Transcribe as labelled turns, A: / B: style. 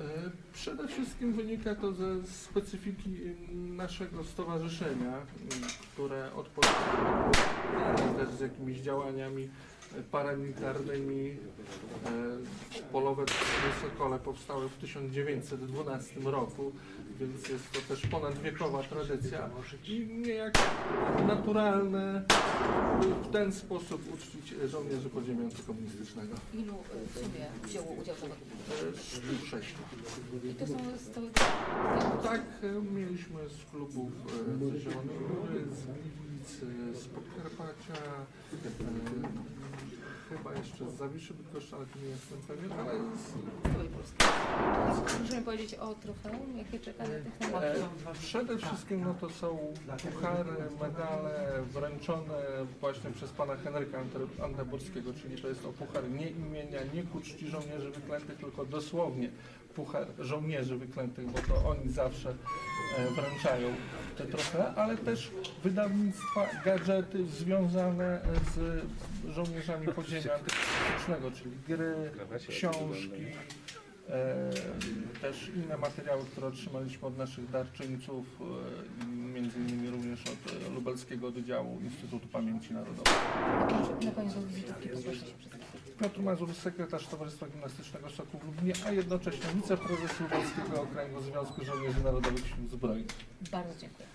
A: E, przede wszystkim wynika to ze specyfiki mm, naszego stowarzyszenia, mm, które odpowiada też z jakimiś działaniami paramilitarnymi. E, Polowe w Sokole powstały w 1912 roku, więc jest to też ponadwiekowa tradycja i niejako naturalne w ten sposób uczcić żołnierzy podziemia antykomunistycznego.
B: Ilu y, w sumie wzięło udział zawodników?
A: E, Sztuk sześciu.
B: I to są z całego
A: Tak, e, mieliśmy z klubów e, z Zielonej Góry, z Gliwic, e, z Podkarpacia, e, chyba jeszcze z Zawiszy Bydgoszczy, ale tu nie jestem pewien, ale z,
B: całej Polski. Możemy powiedzieć o trofeum, jakie czeka na tych
A: e,
B: najmłodszych?
A: przede wszystkim no to są puchary, medale wręczone właśnie przez pana Henryka Anteburskiego, czyli to jest to puchar nie imienia, nie ku czci żołnierzy wyklętych, tylko dosłownie puchar żołnierzy wyklętych, bo to oni zawsze e, wręczają te trofea, ale też wydawnictwa, gadżety związane z żołnierzami podziemia antykomunistycznego, czyli gry, książki, e, też inne materiały, które otrzymaliśmy od naszych darczyńców, e, między innymi również od e, Lubelskiego Oddziału Instytutu Pamięci Narodowej.
B: Na koniec wizytówki poproszę.
A: Piotr Mazur, sekretarz Towarzystwa Gimnastycznego Szoku w Lublinie, a jednocześnie wiceprezes Lubelskiego Okręgu Związku Żołnierzy Narodowych Sił Zbrojnych.
B: Bardzo dziękuję.